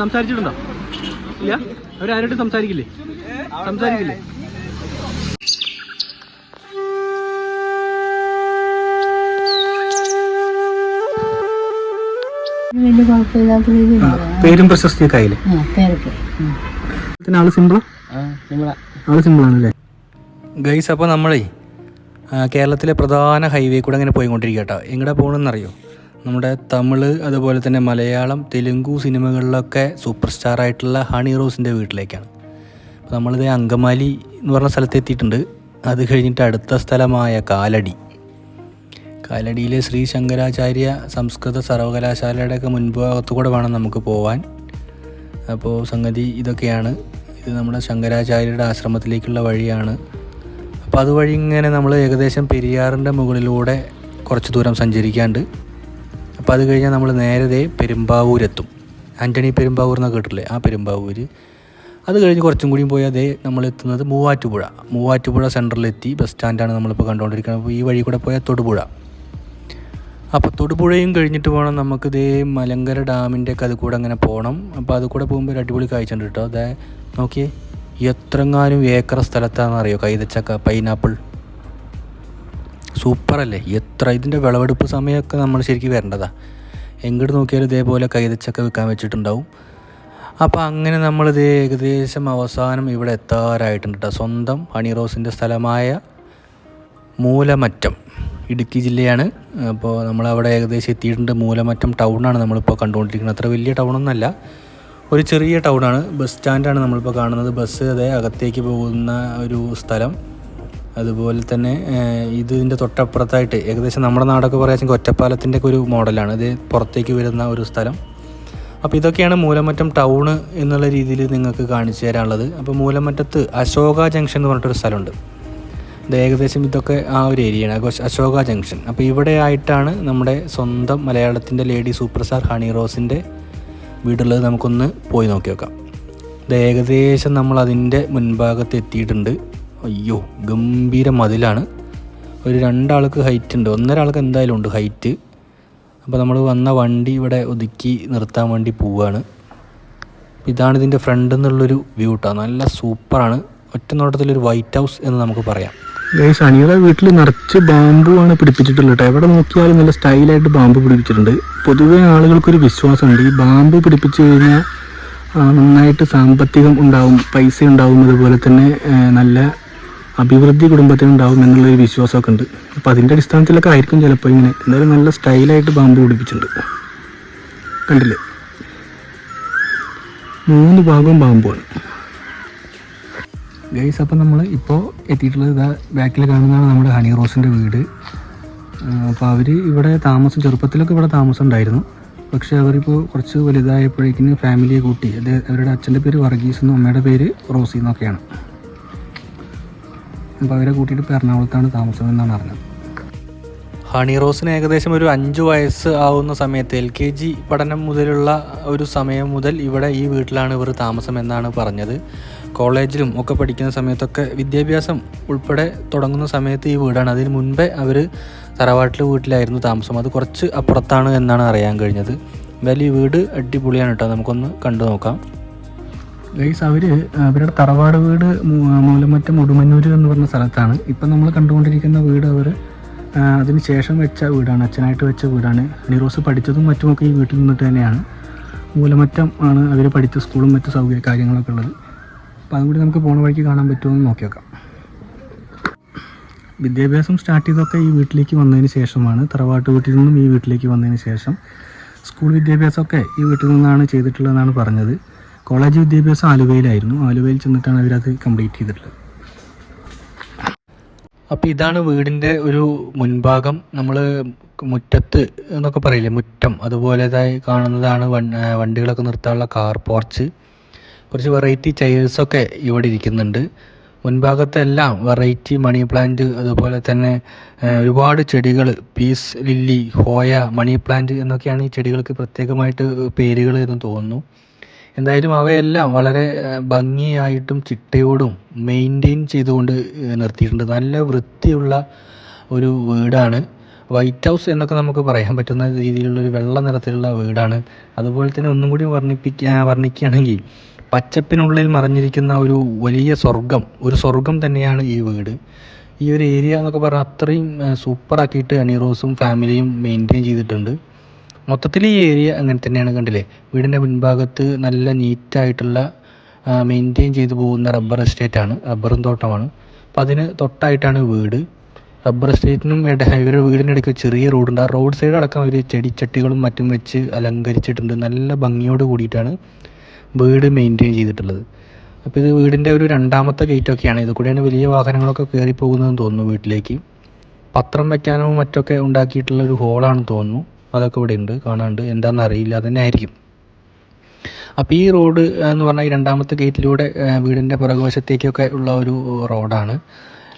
സംസാരിച്ചിട്ടുണ്ടോ? ഇല്ല? അവരാരോട്ടും സംസാരിക്കില്ലേ? സംസാരിക്കില്ലേ? പേരും പ്രശസ്തിയൊക്കെ ആയില്ലേ? ആൾ സിമ്പിളാ? ആൾ സിമ്പിളാണല്ലേ? ഗൈസ് അപ്പോൾ നമ്മളേ കേരളത്തിലെ പ്രധാന ഹൈവേ കൂടെ അങ്ങനെ പോയിക്കൊണ്ടിരിക്കുക കേട്ടോ എങ്ങടെ പോകണമെന്നറിയോ നമ്മുടെ തമിഴ് അതുപോലെ തന്നെ മലയാളം തെലുങ്കു സിനിമകളിലൊക്കെ സൂപ്പർ സ്റ്റാർ ആയിട്ടുള്ള ഹണി റോസിന്റെ വീട്ടിലേക്കാണ്. അപ്പോൾ നമ്മളിത് അങ്കമാലി എന്ന് പറഞ്ഞ സ്ഥലത്ത് എത്തിയിട്ടുണ്ട് അത് കഴിഞ്ഞിട്ട് അടുത്ത സ്ഥലമായ കാലടി. കാലടിയിലെ ശ്രീ ശങ്കരാചാര്യ സംസ്കൃത സർവകലാശാലയുടെയൊക്കെ മുൻഭാഗത്തു കൂടെ വേണം നമുക്ക് പോവാൻ. അപ്പോൾ സംഗതി ഇതൊക്കെയാണ്. ഇത് നമ്മുടെ ശങ്കരാചാര്യരുടെ ആശ്രമത്തിലേക്കുള്ള വഴിയാണ്. അപ്പോൾ അതുവഴി ഇങ്ങനെ നമ്മൾ ഏകദേശം പെരിയാറിന്റെ മുകളിലൂടെ കുറച്ച് ദൂരം സഞ്ചരിക്കാണ്ട് അപ്പോൾ അത് കഴിഞ്ഞാൽ നമ്മൾ നേരത്തെ പെരുമ്പാവൂരെത്തും. ആന്റണി പെരുമ്പാവൂർ എന്നൊക്കെ കേട്ടില്ലേ ആ പെരുമ്പാവൂർ അത് കഴിഞ്ഞ് കുറച്ചും കൂടിയും പോയി അതേ നമ്മൾ എത്തുന്നത് മൂവാറ്റുപുഴ. മൂവാറ്റുപുഴ സെന്ററിലെത്തി ബസ് സ്റ്റാൻഡാണ് നമ്മളിപ്പോൾ കണ്ടുകൊണ്ടിരിക്കുന്നത് അപ്പോൾ ഈ വഴി കൂടെ പോയാൽ തൊടുപുഴ. അപ്പോൾ തൊടുപുഴയും കഴിഞ്ഞിട്ട് പോകണം നമുക്ക് ഇതേ മലങ്കര ഡാമിന്റെ ഒക്കെ അത് കൂടെ അങ്ങനെ പോകണം അപ്പോൾ അത് കൂടെ പോകുമ്പോൾ ഒരു അടിപൊളി കാഴ്ച ഉണ്ട് കേട്ടോ. അതെ നോക്കിയേ എത്രങ്ങാനും ഏക്കർ സ്ഥലത്താണെന്നറിയോ? കൈതച്ചക്ക പൈനാപ്പിൾ. സൂപ്പറല്ലേ? എത്ര ഇതിന്റെ വിളവെടുപ്പ് സമയമൊക്കെ നമ്മൾ ശരിക്കും വരേണ്ടതാ. എങ്ങോട്ട് നോക്കിയാലും ഇതേപോലെ കൈതച്ചൊക്കെ വിൽക്കാൻ വെച്ചിട്ടുണ്ടാവും. അപ്പോൾ അങ്ങനെ നമ്മളിത് ഏകദേശം അവസാനം ഇവിടെ എത്താറായിട്ടുണ്ട് കേട്ടോ സ്വന്തം ഹണി റോസിന്റെ സ്ഥലമായ മൂലമറ്റം. ഇടുക്കി ജില്ലയാണ്. അപ്പോൾ നമ്മളവിടെ ഏകദേശം എത്തിയിട്ടുണ്ട്. മൂലമറ്റം ടൗണാണ് നമ്മളിപ്പോൾ കണ്ടുകൊണ്ടിരിക്കുന്നത്. അത്ര വലിയ ടൗണൊന്നുമല്ല. ഒരു ചെറിയ ടൗണാണ്. ബസ് സ്റ്റാൻഡാണ് നമ്മളിപ്പോൾ കാണുന്നത്. ബസ് അതേ അകത്തേക്ക് പോകുന്ന ഒരു സ്ഥലം. അതുപോലെ തന്നെ ഇതിന്റെ തൊട്ടപ്പുറത്തായിട്ട് ഏകദേശം നമ്മുടെ നാടൊക്കെ പറയുക ഒറ്റപ്പാലത്തിന്റെ ഒക്കെ ഒരു മോഡലാണ്. ഇത് പുറത്തേക്ക് വരുന്ന ഒരു സ്ഥലം. അപ്പോൾ ഇതൊക്കെയാണ് മൂലമറ്റം ടൗണ് എന്നുള്ള രീതിയിൽ നിങ്ങൾക്ക് കാണിച്ചു തരാനുള്ളത്. അപ്പോൾ മൂലമറ്റത്ത് അശോക ജംഗ്ഷൻ എന്ന് പറഞ്ഞിട്ടൊരു സ്ഥലമുണ്ട്. ഇത് ഏകദേശം ഇതൊക്കെ ആ ഒരു ഏരിയയാണ്. അശോക ജംഗ്ഷൻ. അപ്പോൾ ഇവിടെ ആയിട്ടാണ് നമ്മുടെ സ്വന്തം മലയാളത്തിന്റെ ലേഡി സൂപ്പർ സ്റ്റാർ ഹണി റോസിന്റെ വീടുള്ളത് നമുക്കൊന്ന് പോയി നോക്കി നോക്കാം. ഇത് ഏകദേശം നമ്മൾ അതിന്റെ മുൻഭാഗത്ത് എത്തിയിട്ടുണ്ട്. അയ്യോ ഗംഭീര മതിലാണ് ഒരു രണ്ടാൾക്ക് ഹൈറ്റ് ഉണ്ട്. ഒന്നര ആൾക്ക് എന്തായാലും ഉണ്ട് ഹൈറ്റ് അപ്പോൾ നമ്മൾ വന്ന വണ്ടി ഇവിടെ ഒതുക്കി നിർത്താൻ വേണ്ടി പോവുകയാണ് ഇതാണ് ഇതിന്റെ ഫ്രണ്ട് എന്നുള്ളൊരു വ്യൂ കേട്ടോ നല്ല സൂപ്പറാണ്. ഒറ്റ നോട്ടത്തിലൊരു വൈറ്റ് ഹൗസ് എന്ന് നമുക്ക് പറയാം. ശനിയുടെ വീട്ടിൽ നിറച്ച് ബാമ്പു ആണ് പിടിപ്പിച്ചിട്ടുള്ളത് എവിടെ നോക്കിയാലും നല്ല സ്റ്റൈലായിട്ട് ബാമ്പു പിടിപ്പിച്ചിട്ടുണ്ട്. പൊതുവെ ആളുകൾക്കൊരു വിശ്വാസമുണ്ട്. ഈ ബാമ്പു പിടിപ്പിച്ചു കഴിഞ്ഞാൽ നന്നായിട്ട് സാമ്പത്തികം ഉണ്ടാവും പൈസ ഉണ്ടാവും. അതുപോലെ തന്നെ നല്ല അഭിവൃദ്ധി കുടുംബത്തിന് ഉണ്ടാവും എന്നുള്ളൊരു വിശ്വാസമൊക്കെ ഉണ്ട്. അപ്പോൾ അതിന്റെ അടിസ്ഥാനത്തിലൊക്കെ ആയിരിക്കും ചിലപ്പോൾ ഇങ്ങനെ. എന്തായാലും നല്ല സ്റ്റൈലായിട്ട് ബാമ്പ് പിടിപ്പിച്ചിട്ടുണ്ട്. കണ്ടില്ലേ? മൂന്ന് ഭാഗവും ബാമ്പുമാണ് ഗൈസ് അപ്പം നമ്മൾ ഇപ്പോൾ എത്തിയിട്ടുള്ളത് ഇതാ ബാക്കിൽ കാണുന്നതാണ് നമ്മുടെ ഹണി റോസിന്റെ വീട്. അപ്പോൾ അവർ ഇവിടെ താമസം ചെറുപ്പത്തിലൊക്കെ ഇവിടെ താമസം ഉണ്ടായിരുന്നു. പക്ഷേ അവരിപ്പോൾ കുറച്ച് വലുതായപ്പോഴേക്കിന് ഫാമിലിയെ കൂട്ടി അവരുടെ അച്ഛന്റെ പേര് വർഗീസ് എന്നും അമ്മയുടെ പേര് റോസി എന്നൊക്കെയാണ്. അപ്പോൾ അവരെ കൂട്ടിയിട്ട് ഇപ്പോൾ എറണാകുളത്താണ് താമസം എന്നാണ് അറിഞ്ഞത്. ഹണി റോസിന് ഏകദേശം ഒരു അഞ്ച് വയസ്സ് ആവുന്ന സമയത്ത് എൽ കെ ജി പഠനം മുതലുള്ള ഒരു സമയം മുതൽ ഇവിടെ ഈ വീട്ടിലാണ് ഇവർ താമസം എന്നാണ് പറഞ്ഞത്. കോളേജിലും ഒക്കെ പഠിക്കുന്ന സമയത്തൊക്കെ വിദ്യാഭ്യാസം ഉൾപ്പെടെ തുടങ്ങുന്ന സമയത്ത് ഈ വീടാണ്. അതിന് മുൻപേ അവർ തറവാട്ടിലെ വീട്ടിലായിരുന്നു താമസം. അത് കുറച്ച് അപ്പുറത്താണ് എന്നാണ് അറിയാൻ കഴിഞ്ഞത്. എന്തായാലും ഈ വീട് അടിപൊളിയാണ് കേട്ടോ. നമുക്കൊന്ന് കണ്ടു നോക്കാം. ഗൈസ് അവർ അവരുടെ തറവാട് വീട് മൂലമറ്റം ഉടുമന്നൂർ എന്ന് പറഞ്ഞ സ്ഥലത്താണ്. ഇപ്പം നമ്മൾ കണ്ടുകൊണ്ടിരിക്കുന്ന വീട് അവർ അതിന് ശേഷം വെച്ച വീടാണ്. അച്ഛനായിട്ട് വെച്ച വീടാണ്. നിറോസ് പഠിച്ചതും മറ്റുമൊക്കെ ഈ വീട്ടിൽ നിന്നിട്ട് തന്നെയാണ്. മൂലമറ്റം ആണ് അവർ പഠിച്ച സ്കൂളും മറ്റു സൗകര്യ കാര്യങ്ങളൊക്കെ ഉള്ളത്. അപ്പോൾ അതും കൂടി നമുക്ക് പോണ വഴിക്ക് കാണാൻ പറ്റുമെന്ന് നോക്കി നോക്കാം. വിദ്യാഭ്യാസം സ്റ്റാർട്ട് ചെയ്തൊക്കെ ഈ വീട്ടിലേക്ക് വന്നതിന് ശേഷമാണ് തറവാട്ട് വീട്ടിൽ നിന്നും ഈ വീട്ടിലേക്ക് വന്നതിന് ശേഷം സ്കൂൾ വിദ്യാഭ്യാസമൊക്കെ ഈ വീട്ടിൽ നിന്നാണ് ചെയ്തിട്ടുള്ളതെന്നാണ് പറഞ്ഞത്. കോളേജ് വിദ്യാഭ്യാസം ആലുവയിലായിരുന്നു. ആലുവയിൽ ചെന്നിട്ടാണ് അവരത് കംപ്ലീറ്റ് ചെയ്തിട്ടുള്ളത്. അപ്പോൾ ഇതാണ് വീടിന്റെ ഒരു മുൻഭാഗം. നമ്മൾ മുറ്റത്ത് എന്നൊക്കെ പറയില്ലേ? മുറ്റം. അതുപോലെതായി കാണുന്നതാണ് വണ്ടികളൊക്കെ നിർത്താനുള്ള കാർ പോർച്ച്. കുറച്ച് വെറൈറ്റി ചെയേഴ്സൊക്കെ ഇവിടെ ഇരിക്കുന്നുണ്ട്. മുൻഭാഗത്തെല്ലാം വെറൈറ്റി മണി പ്ലാന്റ് അതുപോലെ തന്നെ ഒരുപാട് ചെടികൾ peace lily hoya money plant എന്നൊക്കെയാണ് ഈ ചെടികൾക്ക് പ്രത്യേകമായിട്ട് പേരുകൾ എന്ന് തോന്നുന്നു. എന്തായാലും അവയെല്ലാം വളരെ ഭംഗിയായിട്ടും ചിട്ടയോടും മെയിന്റെയിൻ ചെയ്തുകൊണ്ട് നിർത്തിയിട്ടുണ്ട്. നല്ല വൃത്തിയുള്ള ഒരു വീടാണ്. വൈറ്റ് ഹൗസ് എന്നൊക്കെ നമുക്ക് പറയാൻ പറ്റുന്ന രീതിയിലുള്ള ഒരു വെള്ള നിറത്തിലുള്ള വീടാണ്. അതുപോലെ തന്നെ ഒന്നും കൂടി വർണിപ്പിക്കുക വർണിക്കുകയാണെങ്കിൽ പച്ചപ്പിനുള്ളിൽ മറഞ്ഞിരിക്കുന്ന ഒരു വലിയ സ്വർഗം ഒരു സ്വർഗം തന്നെയാണ് ഈ വീട്. ഈ ഒരു ഏരിയ എന്നൊക്കെ പറഞ്ഞാൽ അത്രയും സൂപ്പറാക്കിയിട്ട് അനിറോസും ഫാമിലിയും മെയിന്റെയിൻ ചെയ്തിട്ടുണ്ട്. മൊത്തത്തിൽ ഈ ഏരിയ അങ്ങനെ തന്നെയാണ് കണ്ടില്ലേ? വീടിന്റെ മുൻഭാഗത്ത് നല്ല നീറ്റായിട്ടുള്ള മെയിന്റെയിൻ ചെയ്തു പോകുന്ന റബ്ബർ എസ്റ്റേറ്റാണ് റബ്ബറും തോട്ടമാണ്. അപ്പോൾ അതിന് തൊട്ടായിട്ടാണ് വീട്. റബ്ബർ എസ്റ്റേറ്റിനും ഇവരുടെ വീടിന്റെ ഇടയ്ക്ക് ചെറിയ റോഡുണ്ട് ആ റോഡ് സൈഡ് അടക്കം അവർ ചെടിച്ചട്ടികളും മറ്റും വെച്ച് അലങ്കരിച്ചിട്ടുണ്ട്. നല്ല ഭംഗിയോട് കൂടിയിട്ടാണ് വീട് മെയിന്റെയിൻ ചെയ്തിട്ടുള്ളത്. അപ്പോൾ ഇത് വീടിന്റെ ഒരു രണ്ടാമത്തെ ഗേറ്റൊക്കെയാണ് ഇത് കൂടെയാണ് വലിയ വാഹനങ്ങളൊക്കെ കയറി പോകുന്നതെന്ന് തോന്നുന്നു വീട്ടിലേക്ക്. പത്രം വെക്കാനോ മറ്റൊക്കെ ഉണ്ടാക്കിയിട്ടുള്ള ഒരു ഹോളാണെന്ന് തോന്നുന്നു. അതൊക്കെ ഇവിടെ ഉണ്ട് കാണാണ്ട് എന്താണെന്ന് അറിയില്ല തന്നെ ആയിരിക്കും അപ്പോൾ ഈ റോഡ് എന്ന് പറഞ്ഞാൽ രണ്ടാമത്തെ ഗേറ്റിലൂടെ വീടിന്റെ പുറകുവശത്തേക്കൊക്കെ ഉള്ള ഒരു റോഡാണ്.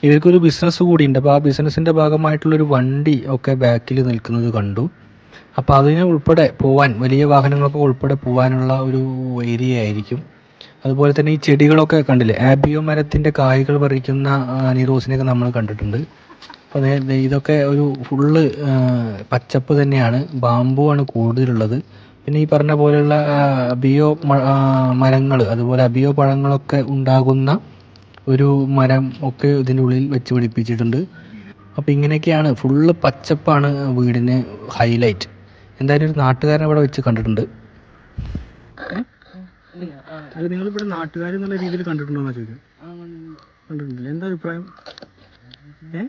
ഇവർക്കൊരു ബിസിനസ് കൂടിയുണ്ട്. അപ്പോൾ ആ ബിസിനസ്സിന്റെ ഭാഗമായിട്ടുള്ളൊരു വണ്ടി ഒക്കെ ബാക്കിൽ നിൽക്കുന്നത് കണ്ടു. അപ്പോൾ അതിന് ഉൾപ്പെടെ പോവാൻ വലിയ വാഹനങ്ങളൊക്കെ ഉൾപ്പെടെ പോകാനുള്ള ഒരു ഏരിയ ആയിരിക്കും. അതുപോലെ തന്നെ ഈ ചെടികളൊക്കെ കണ്ടില്ലേ? ആബിയോ മരത്തിന്റെ കായ്കൾ പറിക്കുന്ന നീറോസിനെയൊക്കെ നമ്മൾ കണ്ടിട്ടുണ്ട്. അപ്പോൾ ദേ- ഇതൊക്കെ ഒരു ഫുള്ള് പച്ചപ്പ് തന്നെയാണ്. ബാമ്പു ആണ് കൂടുതലുള്ളത്. പിന്നെ ഈ പറഞ്ഞ പോലെയുള്ള അബിയോ മരങ്ങൾ അതുപോലെ അബിയോ പഴങ്ങളൊക്കെ ഉണ്ടാകുന്ന ഒരു മരം ഒക്കെ ഇതിനുള്ളിൽ വെച്ച് പിടിപ്പിച്ചിട്ടുണ്ട്. അപ്പോൾ ഇങ്ങനെയൊക്കെയാണ് ഫുള്ള് പച്ചപ്പാണ് വീടിന് ഹൈലൈറ്റ്. എന്തായാലും ഒരു നാട്ടുകാരനെ ഇവിടെ വെച്ച് കണ്ടിട്ടുണ്ട്. അത് നിങ്ങളിവിടെ നാട്ടുകാരെന്നുള്ള രീതിയിൽ കണ്ടിട്ടുണ്ടോ എന്നാ കണ്ടിട്ടില്ല. എന്താ അഭിപ്രായം? ഏ?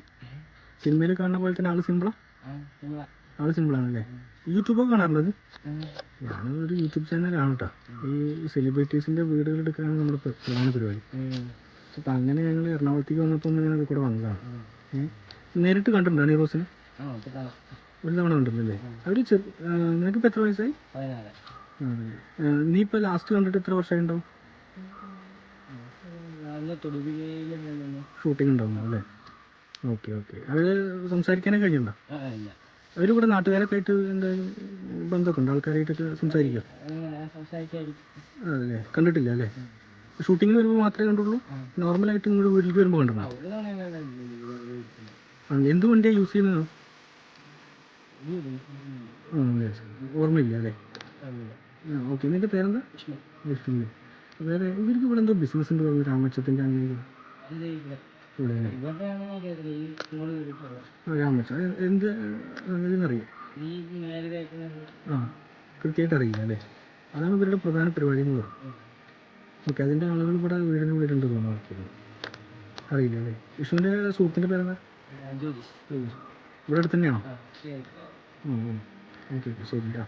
സിനിമയിൽ കാണുന്ന പോലെ തന്നെ ആൾ സിമ്പിളാ? ആൾ സിമ്പിളാണല്ലേ? യൂട്യൂബൊക്കെ കാണാറുള്ളത് ഞാനൊരു യൂട്യൂബ് ചാനലാണ് കേട്ടോ ഈ സെലിബ്രിറ്റീസിന്റെ വീടുകൾ എടുക്കാനാണ് നമ്മുടെ പ്ര- പ്രധാന പരിപാടി. അപ്പം അങ്ങനെ ഞങ്ങൾ എറണാകുളത്തേക്ക് വന്നപ്പോൾ ഞങ്ങൾ കൂടെ വന്നതാണ്? നേരിട്ട് കണ്ടിട്ടുണ്ടോ നീ റോസിന്? ഒരു തവണ കണ്ടിട്ടുണ്ടല്ലേ? അവർ നിനക്ക് നിനക്കിപ്പോൾ എത്ര വയസ്സായി? നീ ഇപ്പോൾ ലാസ്റ്റ് കണ്ടിട്ട് എത്ര വർഷമായി ഉണ്ടാവും ഷൂട്ടിംഗ് ഉണ്ടാവുന്നു അല്ലേ? Okay okay. അവർ സംസാരിക്കാനേ കഴിഞ്ഞിട്ടുണ്ടോ അവർ ഇവിടെ നാട്ടുകാരൊക്കെ ആയിട്ട് എന്തായാലും ബന്ധമൊക്കെ ഉണ്ട് ആൾക്കാരായിട്ടൊക്കെ സംസാരിക്കുക അതെ കണ്ടിട്ടില്ല അല്ലേ? ഷൂട്ടിങ്ങിന് വരുമ്പോൾ മാത്രമേ കണ്ടുള്ളൂ? നോർമലായിട്ട് നിങ്ങളുടെ വീട്ടിലേക്ക് വരുമ്പോൾ കണ്ടിട്ടുണ്ടോ? എന്ത് വണ്ടിയാണ് യൂസ് ചെയ്യുന്നത്? ഓർമ്മയില്ല അല്ലേ? ഓക്കെ. നിന്റെ പേരെന്താ? വിഷ്ണു. വേറെ ഇവർക്ക് ഇവിടെ എന്തോ ബിസിനസ് ഉണ്ട്? രാമച്ചത്തിന്റെ അങ്ങനെ എന്ത് ആ കൃത്യമായിട്ട് അറിയില്ല അല്ലേ? അതാണ് ഇവരുടെ പ്രധാന പരിപാടി എന്ന് പറയുന്നത്. ഓക്കെ അതിന്റെ ആളുകൾ ഇവിടെ വീടിന് വീടുണ്ട് തോന്നുന്നു അറിയില്ല അല്ലേ? വിഷ്ണുവിന്റെ സുഹൃത്തിന്റെ പേരെന്താ? ഇവിടെ അടുത്ത് തന്നെയാണോ? ഓക്കെ ശരി ആ.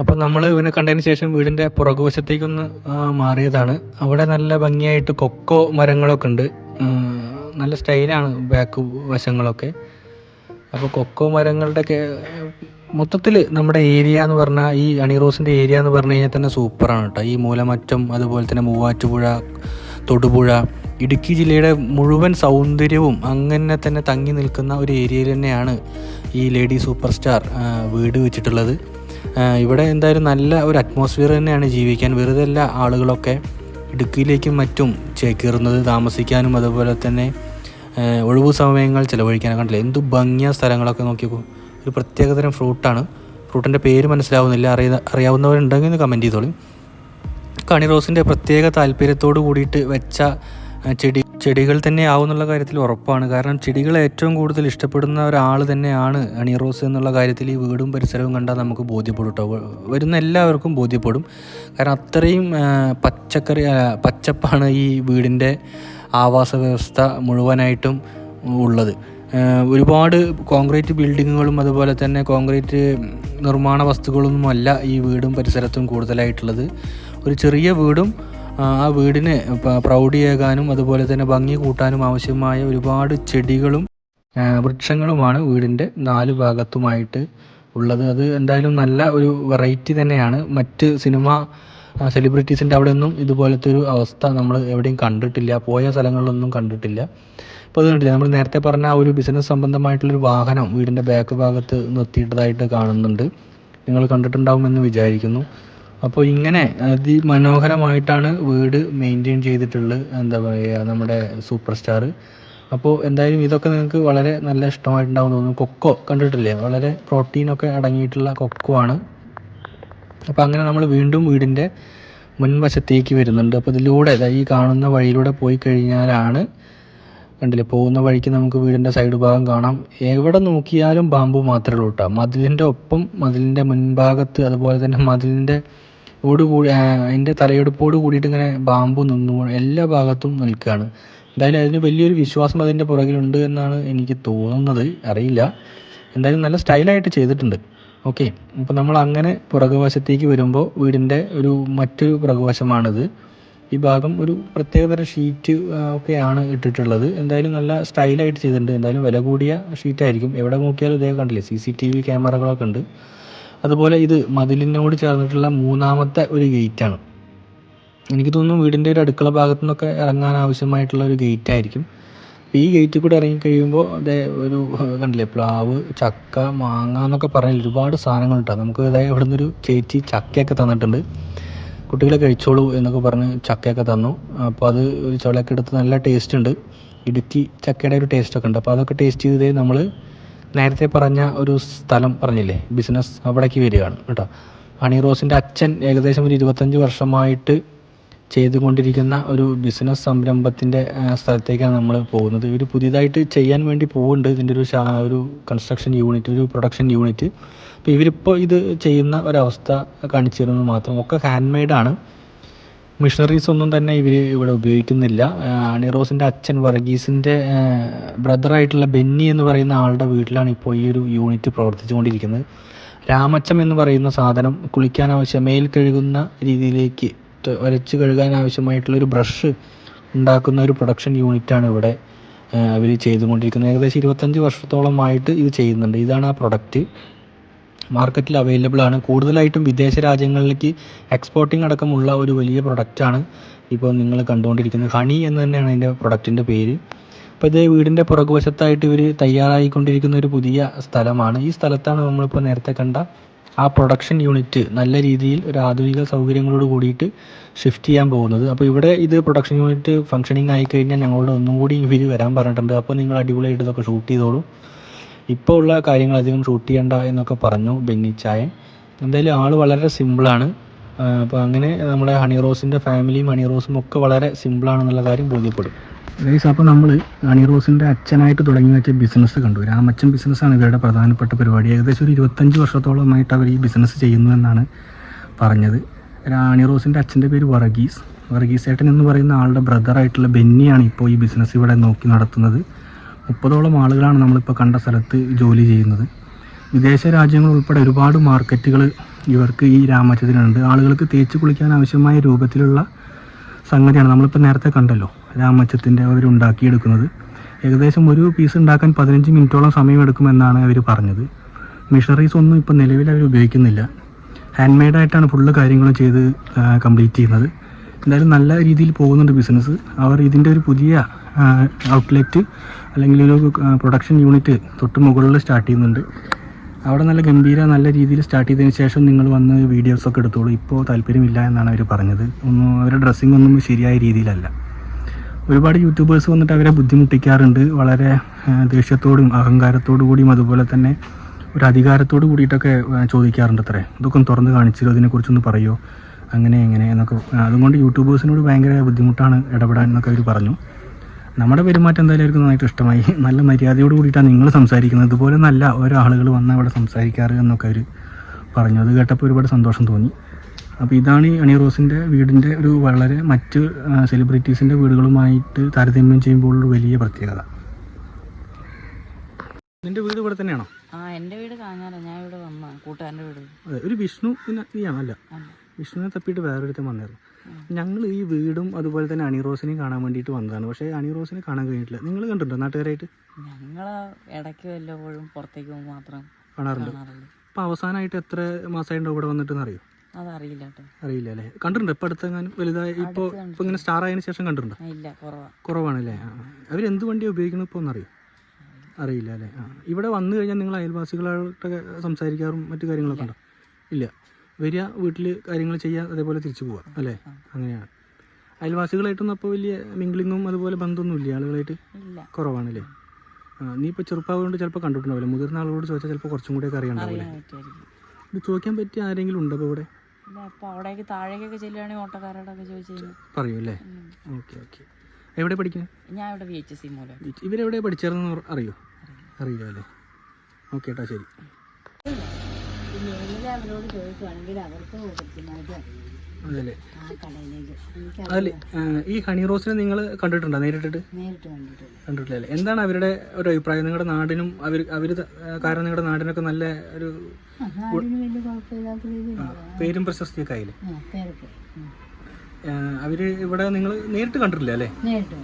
അപ്പോൾ നമ്മൾ ഇവനെ കണ്ടതിന് ശേഷം വീടിന്റെ പുറകുവശത്തേക്കൊന്ന് മാറിയതാണ്. അവിടെ നല്ല ഭംഗിയായിട്ട് കൊക്കോ മരങ്ങളൊക്കെ ഉണ്ട്. നല്ല സ്റ്റൈലാണ് ബാക്ക് വശങ്ങളൊക്കെ. അപ്പോൾ കൊക്കോ മരങ്ങളുടെയൊക്കെ മൊത്തത്തിൽ നമ്മുടെ ഏരിയ എന്ന് പറഞ്ഞാൽ ഈ അണിറോസിന്റെ ഏരിയ എന്ന് പറഞ്ഞു കഴിഞ്ഞാൽ തന്നെ സൂപ്പറാണ് കേട്ടോ. ഈ മൂലമറ്റം അതുപോലെ തന്നെ മൂവാറ്റുപുഴ തൊടുപുഴ ഇടുക്കി ജില്ലയുടെ മുഴുവൻ സൗന്ദര്യവും അങ്ങനെ തന്നെ തങ്ങി നിൽക്കുന്ന ഒരു ഏരിയയിൽ തന്നെയാണ് ഈ ലേഡി സൂപ്പർ സ്റ്റാർ വീട് വെച്ചിട്ടുള്ളത്. ഇവിടെ എന്തായാലും നല്ല ഒരു അറ്റ്മോസ്ഫിയർ തന്നെയാണ് ജീവിക്കാൻ. വെറുതെ അല്ല ആളുകളൊക്കെ ഇടുക്കിയിലേക്കും മറ്റും ചേക്കേറുന്നത് താമസിക്കാനും അതുപോലെ തന്നെ ഒഴിവ് സമയങ്ങൾ ചിലവഴിക്കാനും കണ്ടില്ല? എന്തു ഭംഗിയ സ്ഥലങ്ങളൊക്കെ നോക്കിയപ്പോൾ ഒരു പ്രത്യേകതരം ഫ്രൂട്ടാണ് ഫ്രൂട്ടിന്റെ പേര് മനസ്സിലാവുന്നില്ല. അറിയ അറിയാവുന്നവരുണ്ടെങ്കിൽ ഒന്ന് കമന്റ് ചെയ്തോളൂ. കണി റോസിന്റെ പ്രത്യേക താല്പര്യത്തോട് കൂടിയിട്ട് വെച്ച ചെടി ചെടികൾ തന്നെ ആവുന്നുള്ള കാര്യത്തിൽ ഉറപ്പാണ്. കാരണം ചെടികൾ ഏറ്റവും കൂടുതൽ ഇഷ്ടപ്പെടുന്ന ഒരാൾ തന്നെയാണ് അണിറോസ് എന്നുള്ള കാര്യത്തിൽ ഈ വീടും പരിസരവും കണ്ടാൽ നമുക്ക് ബോധ്യപ്പെടും കേട്ടോ വരുന്ന എല്ലാവർക്കും ബോധ്യപ്പെടും. കാരണം അത്രയും പച്ചക്കറി പച്ചപ്പാണ് ഈ വീടിന്റെ ആവാസ വ്യവസ്ഥ മുഴുവനായിട്ടും ഉള്ളത്. ഒരുപാട് കോൺക്രീറ്റ് ബിൽഡിങ്ങുകളും അതുപോലെ തന്നെ കോൺക്രീറ്റ് നിർമ്മാണ വസ്തുക്കളൊന്നുമല്ല ഈ വീടും പരിസരത്തും കൂടുതലായിട്ടുള്ളത്. ഒരു ചെറിയ വീടും ആ, വീടിന് പ്രൗഢിയേകാനും അതുപോലെ തന്നെ ഭംഗി കൂട്ടാനും ആവശ്യമായ ഒരുപാട് ചെടികളും വൃക്ഷങ്ങളുമാണ് വീടിന്റെ നാല് ഭാഗത്തുമായിട്ട് ഉള്ളത്. അത് എന്തായാലും നല്ല ഒരു വെറൈറ്റി തന്നെയാണ്. മറ്റ് സിനിമ സെലിബ്രിറ്റീസിന്റെ അവിടെ ഒന്നും ഇതുപോലത്തെ ഒരു അവസ്ഥ നമ്മൾ എവിടെയും കണ്ടിട്ടില്ല. പോയ സ്ഥലങ്ങളിലൊന്നും കണ്ടിട്ടില്ല. ഇപ്പോൾ അത് കണ്ടില്ല നമ്മൾ നേരത്തെ പറഞ്ഞ ആ ഒരു ബിസിനസ് സംബന്ധമായിട്ടുള്ളൊരു വാഹനം വീടിന്റെ ബാക്ക് ഭാഗത്ത് നിർത്തിയിട്ടതായിട്ട് കാണുന്നുണ്ട്. നിങ്ങൾ കണ്ടിട്ടുണ്ടാവുമെന്ന് വിചാരിക്കുന്നു. അപ്പോൾ ഇങ്ങനെ അതിമനോഹരമായിട്ടാണ് വീട് മെയിന്റെയിൻ ചെയ്തിട്ടുള്ളത്. എന്താ പറയുക നമ്മുടെ സൂപ്പർ സ്റ്റാർ അപ്പോൾ എന്തായാലും ഇതൊക്കെ നിങ്ങൾക്ക് വളരെ നല്ല ഇഷ്ടമായിട്ടുണ്ടാവും തോന്നുന്നു. കൊക്കോ കണ്ടിട്ടില്ലേ? വളരെ പ്രോട്ടീനൊക്കെ അടങ്ങിയിട്ടുള്ള കൊക്കോ ആണ്. അപ്പോൾ അങ്ങനെ നമ്മൾ വീണ്ടും വീടിന്റെ മുൻവശത്തേക്ക് വരുന്നുണ്ട്. അപ്പോൾ ഇതിലൂടെ ഈ കാണുന്ന വഴിയിലൂടെ പോയി കഴിഞ്ഞാലാണ് കണ്ടില്ലേ പോകുന്ന വഴിക്ക് നമുക്ക് വീടിന്റെ സൈഡ് ഭാഗം കാണാം. എവിടെ നോക്കിയാലും ബാമ്പു മാത്രമേ ഉള്ളൂ കേട്ടോ. മതിലിന്റെ ഒപ്പം മതിലിന്റെ മുൻഭാഗത്ത് അതുപോലെ തന്നെ മതിലിന്റെ ഓട് കൂടി അതിന്റെ തലയെടുപ്പോട് കൂടിയിട്ട് ഇങ്ങനെ ബാമ്പു നിന്നു എല്ലാ ഭാഗത്തും നിൽക്കുകയാണ്. എന്തായാലും അതിന് വലിയൊരു വിശ്വാസം അതിന്റെ പുറകിലുണ്ട് എന്നാണ് എനിക്ക് തോന്നുന്നത്. അറിയില്ല. എന്തായാലും നല്ല സ്റ്റൈലായിട്ട് ചെയ്തിട്ടുണ്ട്. ഓക്കെ. അപ്പോൾ നമ്മൾ അങ്ങനെ പുറകുവശത്തേക്ക് വരുമ്പോൾ വീടിന്റെ ഒരു മറ്റൊരു പുറകുവശമാണിത്. ഈ ഭാഗം ഒരു പ്രത്യേകതരം ഷീറ്റ് ഒക്കെയാണ് ഇട്ടിട്ടുള്ളത്. എന്തായാലും നല്ല സ്റ്റൈലായിട്ട് ചെയ്തിട്ടുണ്ട്. എന്തായാലും വില കൂടിയ ഷീറ്റായിരിക്കും. എവിടെ നോക്കിയാലും ഇതേ കണ്ടില്ലേ? സി സി ടി വി ക്യാമറകളൊക്കെ ഉണ്ട്. അതുപോലെ ഇത് മതിലിനോട് ചേർന്നിട്ടുള്ള മൂന്നാമത്തെ ഒരു ഗേറ്റാണ്. എനിക്ക് തോന്നുന്നു വീടിന്റെ ഒരു അടുക്കള ഭാഗത്തു നിന്നൊക്കെ ഇറങ്ങാൻ ആവശ്യമായിട്ടുള്ള ഒരു ഗേറ്റ് ആയിരിക്കും ഈ ഗേറ്റിൽ കൂടെ ഇറങ്ങി കഴിയുമ്പോൾ അതേ ഒരു കണ്ടില്ലേ പ്ലാവ് ചക്ക മാങ്ങ എന്നൊക്കെ പറഞ്ഞ ഒരുപാട് സാധനങ്ങൾ ഉണ്ടാകും നമുക്ക് അതായത് ഇവിടെ നിന്നൊരു ചേച്ചി ചക്കയൊക്കെ തന്നിട്ടുണ്ട്. കുട്ടികളെ കഴിച്ചോളൂ എന്നൊക്കെ പറഞ്ഞ് ചക്കയൊക്കെ തന്നു. അപ്പോൾ അത് ഒരു ചുളയൊക്കെ എടുത്ത് നല്ല ടേസ്റ്റ് ഉണ്ട്. ഇടുക്കി ചക്കയുടെ ഒരു ടേസ്റ്റൊക്കെ ഉണ്ട്. അപ്പോൾ അതൊക്കെ ടേസ്റ്റ് ചെയ്തേ നമ്മൾ നേരത്തെ പറഞ്ഞ ഒരു സ്ഥലം പറഞ്ഞില്ലേ? ബിസിനസ് അവിടേക്ക് വരികയാണ് കേട്ടോ. ഹണി റോസിന്റെ അച്ഛൻ ഏകദേശം ഒരു ഇരുപത്തഞ്ച് വർഷമായിട്ട് ചെയ്തുകൊണ്ടിരിക്കുന്ന ഒരു ബിസിനസ് സംരംഭത്തിന്റെ സ്ഥലത്തേക്കാണ് നമ്മൾ പോകുന്നത്. ഇവർ പുതിയതായിട്ട് ചെയ്യാൻ വേണ്ടി പോകുന്നുണ്ട് ഇതിന്റെ ഒരു ഒരു കൺസ്ട്രക്ഷൻ യൂണിറ്റ് ഒരു പ്രൊഡക്ഷൻ യൂണിറ്റ് അപ്പോൾ ഇവരിപ്പോൾ ഇത് ചെയ്യുന്ന ഒരവസ്ഥ കാണിച്ചു തരുന്നത് മാത്രം. ഒക്കെ ഹാൻഡ് മെയ്ഡാണ് മിഷണറീസ് ഒന്നും തന്നെ ഇവർ ഇവിടെ ഉപയോഗിക്കുന്നില്ല. അണിറോസിന്റെ അച്ഛൻ വർഗീസിന്റെ ബ്രദറായിട്ടുള്ള ബെന്നി എന്ന് പറയുന്ന ആളുടെ വീട്ടിലാണ് ഇപ്പോൾ ഈ ഒരു യൂണിറ്റ് പ്രവർത്തിച്ചുകൊണ്ടിരിക്കുന്നത്. രാമച്ചം എന്ന് പറയുന്ന സാധനം കുളിക്കാൻ ആവശ്യം മേൽ കഴുകുന്ന രീതിയിലേക്ക് വരച്ച് കഴുകാൻ ഒരു ബ്രഷ് ഉണ്ടാക്കുന്ന ഒരു പ്രൊഡക്ഷൻ യൂണിറ്റാണ് ഇവിടെ അവർ ചെയ്തുകൊണ്ടിരിക്കുന്നത്. ഏകദേശം ഇരുപത്തഞ്ച് വർഷത്തോളമായിട്ട് ഇത് ചെയ്യുന്നുണ്ട്. ഇതാണ് ആ പ്രൊഡക്റ്റ് മാർക്കറ്റിൽ അവൈലബിൾ ആണ്. കൂടുതലായിട്ടും വിദേശ രാജ്യങ്ങളിലേക്ക് എക്സ്പോർട്ടിംഗ് അടക്കമുള്ള ഒരു വലിയ പ്രൊഡക്റ്റാണ് ഇപ്പോൾ നിങ്ങൾ കണ്ടുകൊണ്ടിരിക്കുന്നത്. ഹണി എന്ന് തന്നെയാണ് അതിന്റെ പ്രൊഡക്റ്റിന്റെ പേര്. അപ്പോൾ ഇത് വീടിന്റെ പുറകുവശത്തായിട്ട് ഇവർ തയ്യാറായിക്കൊണ്ടിരിക്കുന്ന ഒരു പുതിയ സ്ഥലമാണ്. ഈ സ്ഥലത്താണ് നമ്മളിപ്പോൾ നേരത്തെ കണ്ട ആ പ്രൊഡക്ഷൻ യൂണിറ്റ് നല്ല രീതിയിൽ ഒരു ആധുനിക സൗകര്യങ്ങളോട് കൂടിയിട്ട് ഷിഫ്റ്റ് ചെയ്യാൻ പോകുന്നത്. അപ്പോൾ ഇവിടെ ഇത് പ്രൊഡക്ഷൻ യൂണിറ്റ് ഫംഗ്ഷനിങ് ആയിക്കഴിഞ്ഞാൽ ഞങ്ങളോട് ഒന്നും കൂടി ഇവർ വരാൻ പറഞ്ഞിട്ടുണ്ട്. അപ്പോൾ നിങ്ങൾ അടിപൊളിയായിട്ട് ഇതൊക്കെ ഷൂട്ട് ചെയ്തോളൂ. ഇപ്പോൾ ഉള്ള കാര്യങ്ങൾ അധികം ഷൂട്ട് ചെയ്യണ്ട എന്നൊക്കെ പറഞ്ഞു ബെന്നിച്ചായൻ എന്തായാലും ആൾ വളരെ സിമ്പിളാണ് അപ്പോൾ അങ്ങനെ നമ്മുടെ ഹണി റോസിന്റെ ഫാമിലിയും ഹണി റോസും ഒക്കെ വളരെ സിമ്പിളാണെന്നുള്ള കാര്യം ബോധ്യപ്പെടും. ഗൈസ് അപ്പോൾ നമ്മൾ ഹണി റോസിന്റെ അച്ഛനായിട്ട് തുടങ്ങി വെച്ച ബിസിനസ് കണ്ടു. രാമച്ചൻ ബിസിനസ്സാണ് ഇവരുടെ പ്രധാനപ്പെട്ട പരിപാടി. ഏകദേശം ഒരു ഇരുപത്തഞ്ച് വർഷത്തോളമായിട്ട് അവർ ഈ ബിസിനസ് ചെയ്യുന്നു എന്നാണ് പറഞ്ഞത്. ഹണി റോസിന്റെ അച്ഛന്റെ പേര് വർഗീസ്. വർഗീസ് ഏട്ടൻ എന്ന് പറയുന്ന ആളുടെ ബ്രദറായിട്ടുള്ള ബെന്നിയാണ് ഇപ്പോൾ ഈ ബിസിനസ് ഇവിടെ നോക്കി നടത്തുന്നത്. മുപ്പതോളം ആളുകളാണ് നമ്മളിപ്പോൾ കണ്ട സ്ഥലത്ത് ജോലി ചെയ്യുന്നത്. വിദേശ രാജ്യങ്ങൾ ഉൾപ്പെടെ ഒരുപാട് മാർക്കറ്റുകൾ ഇവർക്ക് ഈ രാമച്ചതിനുണ്ട് ആളുകൾക്ക് തേച്ച് കുളിക്കാൻ ആവശ്യമായ രൂപത്തിലുള്ള സംഗതിയാണ് നമ്മളിപ്പോൾ നേരത്തെ കണ്ടല്ലോ രാമച്ചത്തിന്റെ അവർ ഉണ്ടാക്കിയെടുക്കുന്നത്. ഏകദേശം ഒരു പീസ് ഉണ്ടാക്കാൻ പതിനഞ്ച് മിനിറ്റോളം സമയമെടുക്കുമെന്നാണ് അവർ പറഞ്ഞത്. മിഷറീസ് ഒന്നും ഇപ്പോൾ നിലവിൽ അവർ ഉപയോഗിക്കുന്നില്ല. ഹാൻഡ് മെയ്ഡായിട്ടാണ് ഫുള്ള് കാര്യങ്ങളും ചെയ്ത് കംപ്ലീറ്റ് ചെയ്യുന്നത്. എന്തായാലും നല്ല രീതിയിൽ പോകുന്നുണ്ട് ബിസിനസ് അവർ ഇതിന്റെ ഒരു പുതിയ ഔട്ട്ലെറ്റ് അല്ലെങ്കിൽ ഒരു പ്രൊഡക്ഷൻ യൂണിറ്റ് തൊട്ട് മുകളിൽ സ്റ്റാർട്ട് ചെയ്യുന്നുണ്ട്. അവിടെ നല്ല ഗംഭീര നല്ല രീതിയിൽ സ്റ്റാർട്ട് ചെയ്തതിന് ശേഷം നിങ്ങൾ വന്ന് വീഡിയോസൊക്കെ എടുത്തോളൂ. ഇപ്പോൾ താല്പര്യമില്ല എന്നാണ് അവർ പറഞ്ഞത്. ഒന്നും അവരുടെ ഡ്രസ്സിംഗ് ഒന്നും ശരിയായ രീതിയിലല്ല. ഒരുപാട് യൂട്യൂബേഴ്സ് വന്നിട്ട് അവരെ ബുദ്ധിമുട്ടിക്കാറുണ്ട്. വളരെ ദേഷ്യത്തോടും അഹങ്കാരത്തോടു കൂടിയും അതുപോലെ തന്നെ ഒരു അധികാരത്തോട് കൂടിയിട്ടൊക്കെ ചോദിക്കാറുണ്ട് അത്രേ. ഇതൊക്കെ ഒന്ന് തുറന്ന് കാണിച്ചില്ലോ അതിനെക്കുറിച്ചൊന്ന് പറയുമോ അങ്ങനെ എങ്ങനെ എന്നൊക്കെ. അതുകൊണ്ട് യൂട്യൂബേഴ്സിനോട് ഭയങ്കര ബുദ്ധിമുട്ടാണ് ഇടപെടാൻ എന്നൊക്കെ അവർ പറഞ്ഞു. നമ്മുടെ പെരുമാറ്റം എന്തായാലും അവർക്ക് നന്നായിട്ട് ഇഷ്ടമായി. നല്ല മര്യാദയോട് കൂടിയിട്ടാണ് നിങ്ങൾ സംസാരിക്കുന്നത്. ഇതുപോലെ നല്ല ഒരാളുകൾ ആളുകൾ വന്ന് അവിടെ സംസാരിക്കാറ് എന്നൊക്കെ അവർ പറഞ്ഞു. അത് കേട്ടപ്പോൾ ഒരുപാട് സന്തോഷം തോന്നി. അപ്പോൾ ഇതാണ് ഈ അണി റോസിന്റെ വീടിന്റെ ഒരു വളരെ മറ്റ് സെലിബ്രിറ്റീസിന്റെ വീടുകളുമായിട്ട് താരതമ്യം ചെയ്യുമ്പോൾ ഒരു വലിയ പ്രത്യേകത. നിന്റെ വീട് ഇവിടെ തന്നെയാണോ? ആ എന്റെ വീട് കാഞ്ഞാലോ. ഞാൻ ഇവിടെ വന്ന കൂട്ടുകാരന്റെ വീട്. അതെ ഒരു വിഷ്ണു പിന്നെ നീയാണല്ല? വിഷ്ണുവിനെ തപ്പിയിട്ട് വേറൊരുത്തൻ വന്നായിരുന്നു ഞങ്ങൾ ഈ വീടും അതുപോലെ തന്നെ അണിറോസിനെയും കാണാൻ വേണ്ടിയിട്ട് വന്നതാണ്. പക്ഷേ അണിറോസിനെ കാണാൻ കഴിഞ്ഞിട്ടില്ല. നിങ്ങൾ കണ്ടിട്ടുണ്ടോ നാട്ടുകാരായിട്ട്? ഞങ്ങൾ ഇടയ്ക്ക് വല്ലപ്പോഴും പുറത്തേക്ക് പോകുമ്പോൾ മാത്രം കാണാറുണ്ട്. അപ്പോൾ അവസാനമായിട്ട് എത്ര മാസമായിട്ടുണ്ടോ ഇവിടെ വന്നിട്ടെന്ന് അറിയോ അതറിയില്ല അറിയില്ല അല്ലേ? കണ്ടിട്ടുണ്ടോ? ഇപ്പം അടുത്തെങ്ങാനും വലുതായി ഇപ്പോൾ ഇപ്പോൾ ഇങ്ങനെ സ്റ്റാർ ആയതിനു ശേഷം കണ്ടിട്ടുണ്ടോ? ഇല്ല കുറവാ. കുറവാണല്ലേ എന്ത് വണ്ടിയാണ് ഉപയോഗിക്കുന്നത് ഇപ്പോൾ ഒന്നറിയോ? അറിയില്ല അല്ലേ? ആ. ഇവിടെ വന്നു കഴിഞ്ഞാൽ നിങ്ങൾ അയൽവാസികളായിട്ടൊക്കെ സംസാരിക്കാറും മറ്റു കാര്യങ്ങളൊക്കെ ഉണ്ടോ? ഇല്ല. വരിക വീട്ടിൽ കാര്യങ്ങൾ ചെയ്യുക അതേപോലെ തിരിച്ചു പോവുക അല്ലേ? അങ്ങനെയാണ്. അയൽവാസികളായിട്ടൊന്നും അപ്പോൾ വലിയ മിംഗ്ലിങ്ങും അതുപോലെ ബന്ധമൊന്നും ഇല്ല. ആളുകളായിട്ട് കുറവാണല്ലേ നീ ഇപ്പോൾ ചെറുപ്പാവുകൊണ്ട് ചിലപ്പോൾ കണ്ടിട്ടുണ്ടാവില്ല? മുതിർന്ന ആളുകളോട് ചോദിച്ചാൽ ചിലപ്പോൾ കുറച്ചും കൂടെയൊക്കെ അറിയണ്ടാവില്ലേ ഇത് ചോദിക്കാൻ പറ്റിയ ആരെങ്കിലും ഉണ്ടോ ഇവിടെ? അവിടേക്ക് താഴേക്കൊക്കെ ചെല്ലുവാണെങ്കിൽ ഓട്ടക്കാരോടൊക്കെ ചോദിച്ചു കഴിഞ്ഞാൽ അല്ലേ? Okay okay. എവിടെ പഠിക്കുന്നത് ഞാൻ ഇവിടെ വി എച്ച് സി മൂലം. ഇവരെവിടെ പഠിച്ചതെന്ന് അറിയോ? അറിയില്ല അല്ലേ? ഓക്കെ ഏട്ടാ ശരി. പിന്നെ അവരോട് ചോദിക്കുവാണെങ്കിൽ അവർക്ക് കൃത്യമായിട്ട് അറിയും അതല്ലേ? ആ കടയിലേക്ക്. എനിക്ക് അതല്ലേ ഈ ഹണി റോസിനെ നിങ്ങൾ കണ്ടിട്ടുണ്ടോ നേരിട്ടിട്ട്? നേരിട്ട് കണ്ടിട്ടില്ല. കണ്ടിട്ടില്ല അല്ലേ എന്താണ് അവരുടെ ഒരു അഭിപ്രായം? നിങ്ങളുടെ നാടിനും അവർ അവർ കാരണം നിങ്ങളുടെ നാടിനൊക്കെ നല്ല ഒരു ആ, നാടിന് വലിയ കുഴപ്പമില്ലാത്ത രീതിയിലാണ് പേരും പ്രശസ്തിയൊക്കെ ആയില്ലേ? അവർ പേരൊക്കെ ഇവിടെ നിങ്ങൾ നേരിട്ട് കണ്ടിട്ടില്ല അല്ലേ? നേരിട്ട്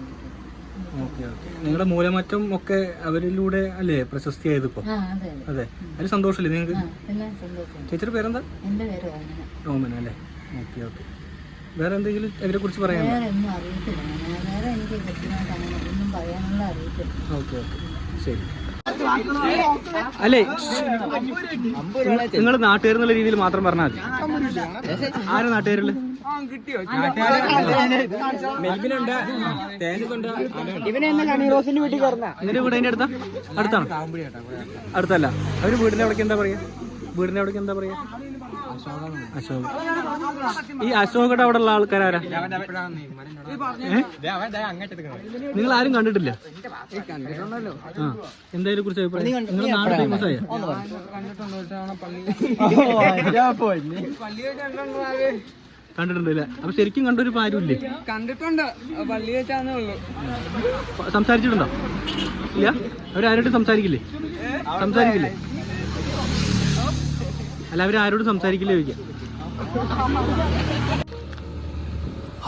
നിങ്ങളുടെ മൂലമറ്റം ഒക്കെ അവരിലൂടെ അല്ലേ പ്രശസ്തിയായത് ഇപ്പൊ? അതെ അതെ. അതെ. അതിന് സന്തോഷമില്ലേ നിങ്ങൾക്ക്? ചേച്ചിയുടെ പേരെന്താ? എന്റെ പേര് ഓമന ഓമന അല്ലേ? Okay okay. വേറെ എന്തെങ്കിലും അവരെ കുറിച്ച് പറയാനുണ്ടോ? വേറെ ഒന്നും അറിയത്തില്ല. ഞാൻ വേറെ എനിക്ക് കൃത്യമായിട്ട് ഒന്നും പറയാനുള്ള അറിയത്തില്ല. Okay okay. ശരി. അല്ലേ? നിങ്ങൾ നാട്ടുകാരെന്നുള്ള രീതിയിൽ മാത്രം പറഞ്ഞാൽ മതി. ആരാ നാട്ടുകാരിൽ നിന്റെ വീട് അതിന്റെ അടുത്താ? അടുത്താണ്? അടുത്തല്ല. അവർ വീടിന്റെ അവിടേക്ക് എന്താ പറയാ? വീടിന്റെ അവിടേക്ക് എന്താ പറയാ? അശോക് ഈ അശോകയുടെ അവിടെ ഉള്ള ആൾക്കാരാരാ? നിങ്ങൾ ആരും കണ്ടിട്ടില്ല? എന്തായാലും കുറിച്ച് അഭിപ്രായം? നിങ്ങൾ നാട് ഫേമസ് ആയ? കണ്ടിട്ടുണ്ടല്ലേ? അപ്പൊ ശരിക്കും കണ്ടൊരു ആരുമില്ലേ കണ്ടിട്ടുണ്ട്. പള്ളി വെച്ചാന്നേ ഉള്ളൂ. സംസാരിച്ചിട്ടുണ്ടോ? ഇല്ല? അവരാരോടും സംസാരിക്കില്ലേ? സംസാരിക്കില്ലേ? അല്ല അവരാരോടും സംസാരിക്കില്ലേ ചോദിക്കാം.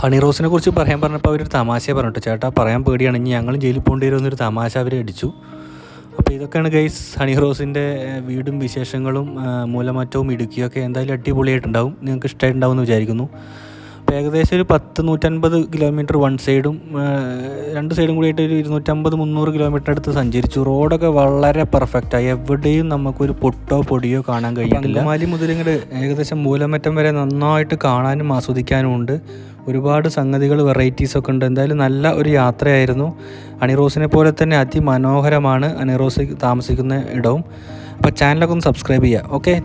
ഹണി റോസിനെ കുറിച്ച് പറയാൻ പറഞ്ഞപ്പോൾ അവരൊരു തമാശ പറഞ്ഞിട്ട് ചേട്ടാ പറയാൻ പേടിയാണ്. ഇനി ഞങ്ങളും ജയിലിൽ പോകേണ്ടി വരുമെന്നൊരു തമാശ അവർ അടിച്ചു. അപ്പോൾ ഇതൊക്കെയാണ് ഗൈസ് ഹണി റോസിന്റെ വീടും വിശേഷങ്ങളും മൂലമാറ്റവും ഇടുക്കിയൊക്കെ എന്തായാലും അടിപൊളിയായിട്ടുണ്ടാവും. നിങ്ങൾക്ക് ഇഷ്ടമായിട്ടുണ്ടാവും എന്ന് വിചാരിക്കുന്നു. അപ്പോൾ ഏകദേശം ഒരു പത്ത് നൂറ്റൻപത് കിലോമീറ്റർ വൺ സൈഡും രണ്ട് സൈഡും കൂടിയിട്ട് ഒരു ഇരുന്നൂറ്റമ്പത് മുന്നൂറ് കിലോമീറ്റർ അടുത്ത് സഞ്ചരിച്ചു. റോഡൊക്കെ വളരെ പെർഫെക്റ്റായി എവിടെയും നമുക്കൊരു പൊട്ടോ പൊടിയോ കാണാൻ കഴിയില്ല മാലി മുതൽ ഇങ്ങോട്ട് ഏകദേശം മൂലമറ്റം വരെ നന്നായിട്ട് കാണാനും ആസ്വദിക്കാനും ഉണ്ട്. ഒരുപാട് സംഗതികൾ വെറൈറ്റീസൊക്കെ ഉണ്ട്. എന്തായാലും നല്ല ഒരു യാത്രയായിരുന്നു. അണിറോസിനെ പോലെ തന്നെ അതിമനോഹരമാണ് അണിറോസ് താമസിക്കുന്ന ഇടവും. അപ്പോൾ ചാനലൊക്കെ ഒന്ന് സബ്സ്ക്രൈബ് ചെയ്യുക. ഓക്കെ